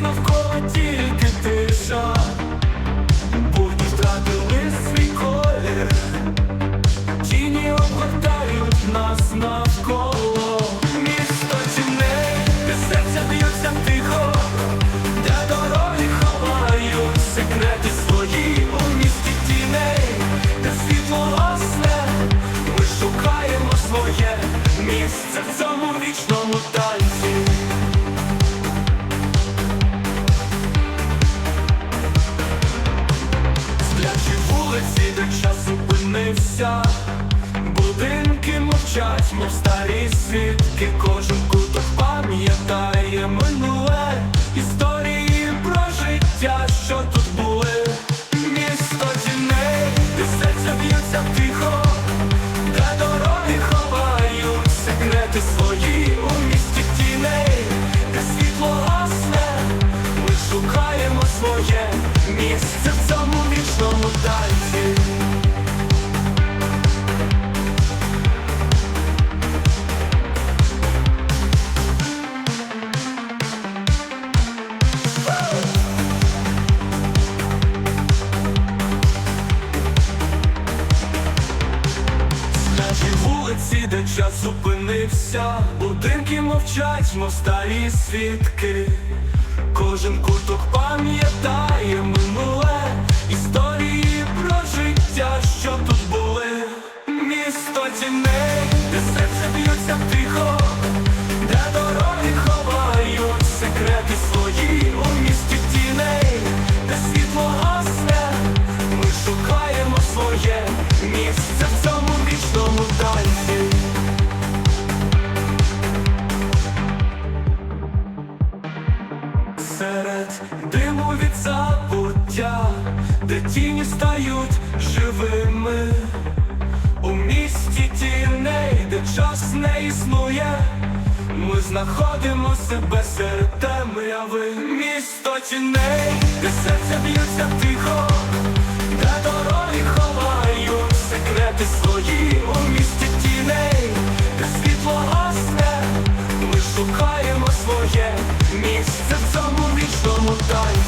навколо тільки тиша, Бурні втратили свій колір, тіні обгортають нас навколо, місто тіней, де серця б'ються тихо, де дороги ховають секрети свої у місті тіней, де світло ми шукаємо своє місце в цьому вічному талі. Будинки мовчать, мов старі свідки, кожен вулиці, де час зупинився, будинки мовчать, мов старі свідки. Кожен куток пам'ятає минуле історії про життя, що тут були. Місто тіней, де серце б'ються тихо, де дороги ховають секрети свої у місті тіней, де світло гасне, ми шукаємо своє місце в цьому де тіні стають живими, у місті тіней, де час не існує, ми знаходимо себе серед темряви місто тіней, де серця б'ється тихо, де дороги ховають секрети свої. У місті тіней, де світло гасне, ми шукаємо своє місце в цьому вічному тайні.